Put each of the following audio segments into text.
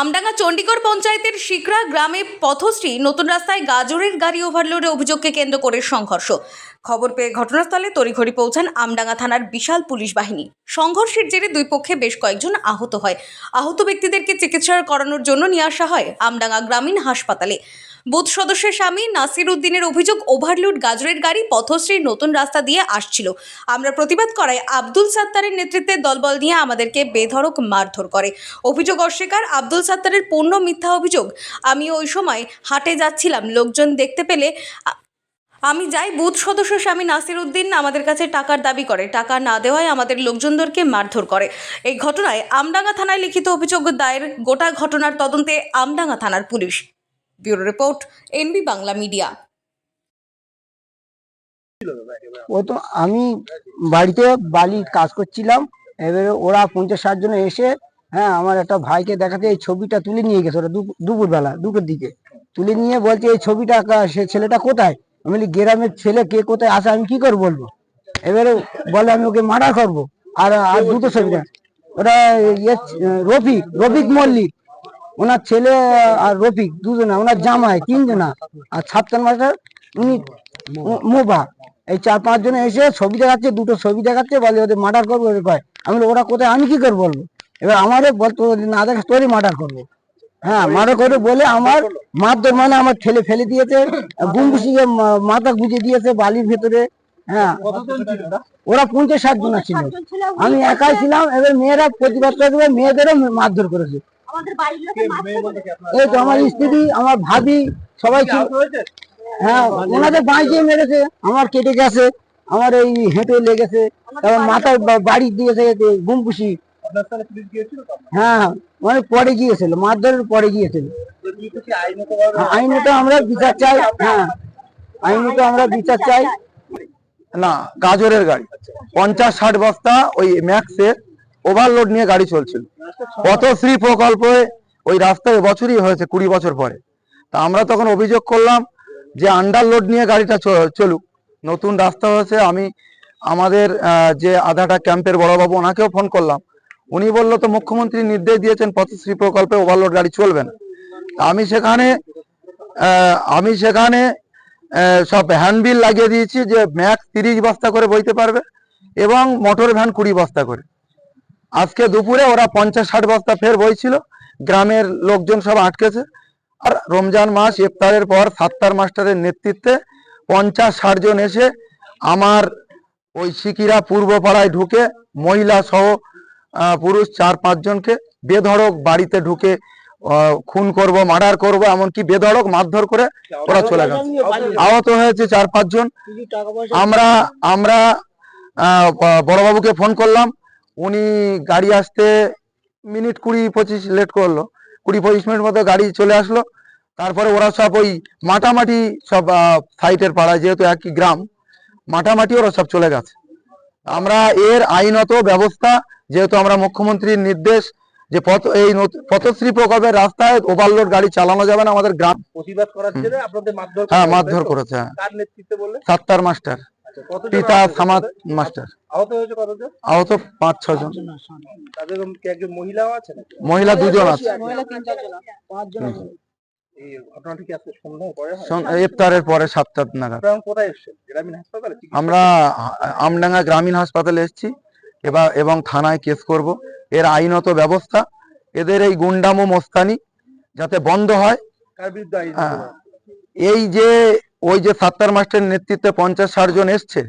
আমডাঙ্গা চণ্ডীগড় পঞ্চায়েতের শিখরা গ্রামে পথশ্রী নতুন রাস্তায় গাজরের গাড়ি ওভারলোডের অভিযোগকে কেন্দ্র করে সংঘর্ষ। খবর পেয়ে ঘটনাস্থলে তড়িঘড়ি পৌঁছান আমডাঙ্গা থানার বিশাল পুলিশ বাহিনী। সংঘর্ষের জেরে দুই পক্ষে বেশ কয়েকজন আহত হয়। আহত ব্যক্তিদেরকে চিকিৎসা করানোর জন্য নিয়ে আসা হয় আমডাঙ্গা গ্রামীণ হাসপাতালে। বুথ সদস্যের স্বামী নাসির উদ্দিনের অভিযোগ ওভারলোড গাজরের গাড়ি পথশ্রীর নতুন রাস্তা দিয়ে আসছিল। আমরা প্রতিবাদ করায় আব্দুল সাত্তারের নেতৃত্বে দলবল নিয়ে আমাদেরকে বেধড়ক মারধর করে। অভিযোগ অস্বীকার, আব্দুল সাত্তারের পূর্ণ মিথ্যা অভিযোগ। আমি ওই সময় হাটে যাচ্ছিলাম, লোকজন দেখতে পেলে আমি যাই বুথ সদস্য স্বামী নাসির উদ্দিন আমাদের কাছে টাকার দাবি করে। টাকা না দেওয়ায় আমাদের লোকজনদেরকে মারধর করে। এই ঘটনায় আমডাঙ্গা থানায় লিখিত অভিযোগ দায়ের গোটা ঘটনার তদন্তে আমডাঙ্গা থানার police. Bureau report, NB Bangla media. ও তো আমি বাড়িতে বালি কাজ করছিলাম, এবারে ওরা পঞ্চাশ ষাট জন এসে হ্যাঁ আমার একটা ভাইকে দেখাতে এই ছবিটা তুলে নিয়ে গেছে ওরা দুপ- দুপুরবেলা দুপুর দিকে। তুলে নিয়ে বলছে, এই ছবিটা সে ছেলেটা কোথায়? আমি বলি, গ্রামের ছেলে, কে কোথায় আসে আমি কি করে বলব? এবারে বলে, আমি ওকে মার্ডার করব, আর আর দুটো ছবিটা ওরা ইয়ে রফিক রফিক মল্লিক। ওনার ছেলে আর রফিক দুজনা, ওনার জামাই তিনজনা আর ছাপ্তান মাস্টার, উনি মোবা। এই চার পাঁচ জন এসে ছবি দেখাচ্ছে, দুটো ছবি দেখাচ্ছে, বলে ওদের মার্ডার করব কয়। আমি ওরা কোথায়? আমি কি করে বলব? এবার আমারে বলতো না দেখা তোরই মার্ডার করব। হ্যাঁ মার্ডার করে বলে আমার মারধর মানে আমার ঠেলে ফেলে দিয়েছে গুমগুসিকে মাথা গুঁজে দিয়েছে বালির ভেতরে। হ্যাঁ ওরা পঞ্চাশ ষাট জন ছিল। আমি একাই ছিলাম, এবার মেয়েরা প্রতিবাদ করে মেয়েদেরও মারধর করেছে। এই তো আমার স্ত্রী আমার ভাবি সবাই হ্যাঁ ওনাদের বাঁচিয়ে মেরেছে আমার কেটে গেছে আমার এই হেঁটে লেগেছে তারপর মাথায় বাড়ি দিয়েছে গুমকুশি হ্যাঁ মানে পরে গিয়েছিল মারধরের পরে গিয়েছিল। আইনত আমরা বিচার চাই হ্যাঁ আইনত আমরা বিচার চাই। না গাজরের গাড়ি। পঞ্চাশ ষাট বস্তা ওই ম্যাক্সে ওভারলোড নিয়ে গাড়ি চলছিল। পথশ্রী প্রকল্পে ওই রাস্তায় বছরই হয়েছে, কুড়ি বছর পরে। তা আমরা তখন অভিযোগ করলাম যে আন্ডারলোড নিয়ে গাড়িটা চলুক। নতুন রাস্তা হয়েছে, আমি আমাদের যে আধাটা ক্যাম্পের বড়বাবু, ওনাকেও ফোন করলাম। উনি বলল, তো মুখ্যমন্ত্রী নির্দেশ দিয়েছেন পথশ্রী প্রকল্পে ওভারলোড গাড়ি চলবে না। আমি সেখানে আমি সেখানে সব হ্যান্ডবিল লাগিয়ে দিয়েছি যে ম্যাক্স তিরিশ বস্তা করে বইতে পারবে এবং মোটর ভ্যান কুড়ি বস্তা করে। আজকে দুপুরে ওরা পঞ্চাশ ষাট বস্তা ফের বইছিল, গ্রামের লোকজন সব আটকেছে। আর রমজান মাস ইফতারের পর সাত্তার মাস্টারের নেতৃত্বে পঞ্চাশ ষাট জন এসে আমার ওই সিকিরা পূর্ব পাড়ায় ঢুকে, মহিলা সহ পুরুষ চার পাঁচজনকে বেধড়ক বাড়িতে ঢুকে খুন করব, মার্ডার করব, এমনকি বেধড়ক মারধর করে ওরা চলে গেছে। আহত হয়েছে চার পাঁচজন আমরা আমরা বড়বাবুকে ফোন করলাম উনি গাড়ি আসতে মিনিট কুড়ি পঁচিশ লেট করল। কুড়ি পঁচিশ মিনিট মতো গাড়ি চলে আসলো। তারপরে ওরা সব ওই মাটামাটি সব সাইটের পাড়ায় যেহেতু একই গ্রাম মাটামাটি ওরা সব চলে গেছে। আমরা এর আইনত ব্যবস্থা যেহেতু আমরা মুখ্যমন্ত্রীর নির্দেশ যে পথ এই পথশ্রী প্রকল্পের রাস্তায় ওভারলোড গাড়ি চালানো যাবে না আমাদের গ্রাম। প্রতিবাদ করার জন্য আপনাদের মারধর হ্যাঁ মারধর করেছে। কার নেতৃত্বে বললে সাত্তার মাস্টার। পিতা সামাদ মাস্টার। আহত হয়েছে কতজন? আহত পাঁচ ছজন তাদের কি একজন মহিলাও আছে নাকি? মহিলা দুজন আছে। আজকে সন্ধ্যায় পরে ইফতারের পরে সাতটা নাগাদ। আমরা আমডাঙ্গা গ্রামীণ হাসপাতালে এসেছি। এবার এবং থানায় কেস করব। এর আইনত ব্যবস্থা। এদের এই গুন্ডামো মোস্তানি যাতে বন্ধ হয়। হ্যাঁ। এই যে ওই যে সাত্তার মাস্টারের নেতৃত্বে পঞ্চাশ ষাট জন এসছে,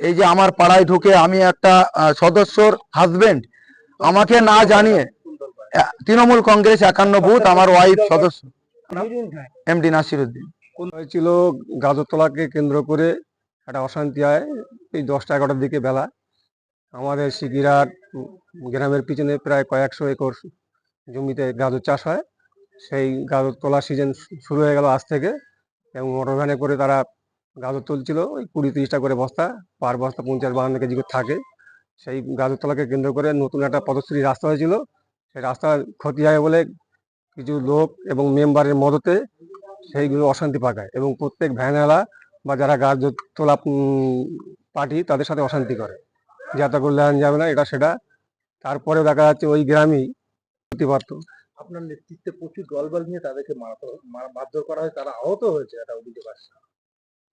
এই যে আমার পাড়ায় ঢুকে আমি একটা সদস্যর হাজবেন্ড আমাকে না জানিয়ে তৃণমূল কংগ্রেস একান্ন বুথ, আমার ওয়াইফ সদস্য। এমডি নাসিরুদ্দিন। হয়েছিল গাজরতলাকে কেন্দ্র করে একটা অশান্তি হয়, এই দশটা এগারোটার দিকে বেলা। আমাদের সিকিরার গ্রামের পিছনে প্রায় কয়েকশো একর জমিতে গাজর চাষ হয়। সেই গাজর তোলার সিজন শুরু হয়ে গেল আজ থেকে। এবং মোটর ভ্যানে করে তারা গাজর তুলছিল, ওই কুড়ি তিরিশটা করে বস্তা, পার বস্তা পঞ্চাশ বাহান্ন কেজি করে থাকে। সেই গাজর তোলাকে কেন্দ্র করে নতুন একটা পদশ্রী রাস্তা হয়েছিল। সেই রাস্তার ক্ষতি হয় বলে কিছু লোক এবং মেম্বারের মদতে সেইগুলো অশান্তি পাকায় এবং প্রত্যেক ভ্যানওয়ালা বা যারা গাজর তোলা পার্টি তাদের সাথে অশান্তি করে। যাতা করলে যাবে না, এটা সেটা। তারপরে দেখা যাচ্ছে ওই গ্রামেই ক্ষতি পারত আপনার নেতৃত্বে প্রচুর দলবল নিয়ে তাদেরকে মার- মারধর করা হয় তারা আহত হয়েছে একটা অভিযোগ আসছে।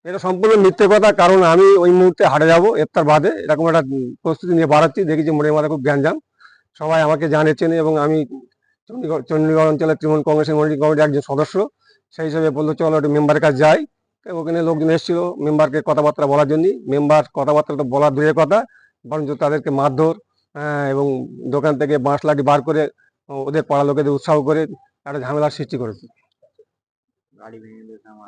এটা সম্পূর্ণ মিথ্যে কথা কারণ আমি ওই মুহূর্তে হাটে যাব এফতার বাদে এরকম একটা প্রস্তুতি নিয়ে বাড়াচ্ছি দেখি যে মনে মাথা খুব গ্যাঞ্জাম। সবাই আমাকে জানে চেনে এবং আমি চণ্ডীগড় চণ্ডীগড় অঞ্চলের তৃণমূল কংগ্রেসের মনিটরিং কমিটির একজন সদস্য সেই হিসেবে বলল চলো একটু মেম্বারের কাছে যাই। ওখানে লোকজন এসেছিল মেম্বারকে কথাবার্তা বলার জন্য। মেম্বার কথাবার্তা তো বলার দূরের কথা বরঞ্চ তাদেরকে মারধর আহ, এবং দোকান থেকে বাঁশ লাঠি বার করে ওদের পাড়া লোকেদের উৎসাহ করে একটা ঝামেলার সৃষ্টি করেছে।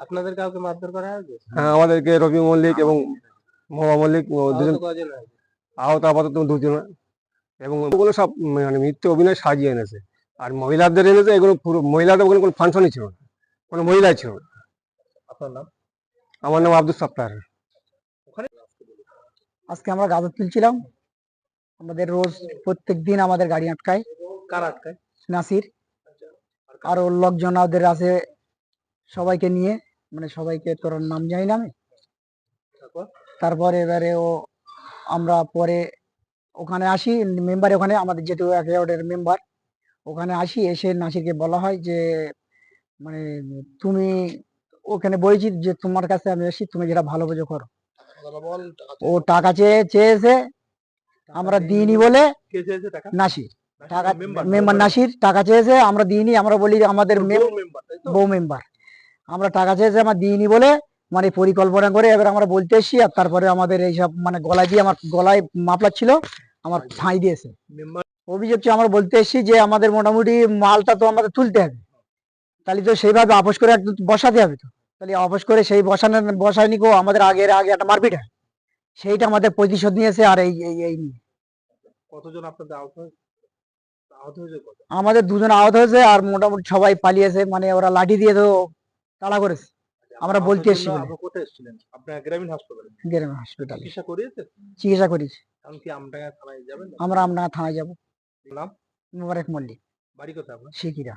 আপনাদের কাউকে মারধর করা হয়েছে? হ্যাঁ আমাদেরকে রবি মল্লিক এবং মোহাম্মদ মল্লিক ও দুজন? আহত আপাতত দুজন। এবং ওগুলো সব মানে মিথ্যে অভিনয় সাজিয়ে এনেছে। আর মহিলাদের এনেছে এগুলো পুরো মহিলাদের ওখানে কোনো ফাংশনই ছিল না। কোনো মহিলাই ছিল না। আপনার নাম? আমার নাম আব্দুল সত্তার। আজকে আমরা গাজর তুলছিলাম। আমাদের রোজ প্রত্যেক দিন আমাদের গাড়ি আটকায়। কার আটকায়? নাসির। আর ওর লোকজন ওদের আছে সবাইকে নিয়ে মানে সবাইকে তোর নাম জানি না আমি। তারপর? এবারে ও আমরা পরে ওখানে আসি মেম্বার ওখানে আমাদের যেহেতু এক ওয়ার্ডের মেম্বার ওখানে আসি এসে নাসিরকে বলা হয় যে মানে তুমি ওখানে বলেছি যে তোমার কাছে আমি এসেছি তুমি যেটা ভালো বোঝো করো। ও টাকা চেয়ে চেয়েছে আমরা দিইনি বলে নাসির। টাকা মেম্বার নাসির টাকা চেয়েছে আমরা দিইনি আমরা বলি আমাদের বউ মেম্বার আমরা টাকা চেয়েছে আমার দিইনি বলে মানে পরিকল্পনা করে এবার আমরা বলতে এসছি আর তারপরে আমাদের এইসব মানে গলায় দিয়ে আমার গলায় মাপলার ছিল আমার ঠাঁই দিয়েছে। অভিযোগ আমরা বলতে এসছি যে আমাদের মোটামুটি মালটা তো আমাদের তুলতে হবে। তাহলে তো সেইভাবে আপোষ করে একদম বসাতে হবে তো। তাহলে আপোষ করে সেই বসানো বসায়নি গো আমাদের আগের আগে একটা মারপিট হয়। সেইটা আমাদের প্রতিশোধ নিয়েছে আর এই এই এই নিয়ে। কতজন আপনাদের আহত হয়েছে আহত হয়েছে কত আমাদের দুজন আহত হয়েছে আর মোটামুটি সবাই পালিয়েছে মানে ওরা লাঠি দিয়ে তো তাড়া করেছে। আমরা বলতে এসেছি এসছি কোথায় এসেছিলেন? আপনার গ্রামীণ হাসপাতালে? চিকিৎসা করিয়েছে? চিকিৎসা এখন কি আমডাঙ্গা থানায় যাবেন? আমরা আমরা থানায় যাব। নাম? মোবারক মল্লিক। বাড়ি কোথায় আপনার? শিকিরা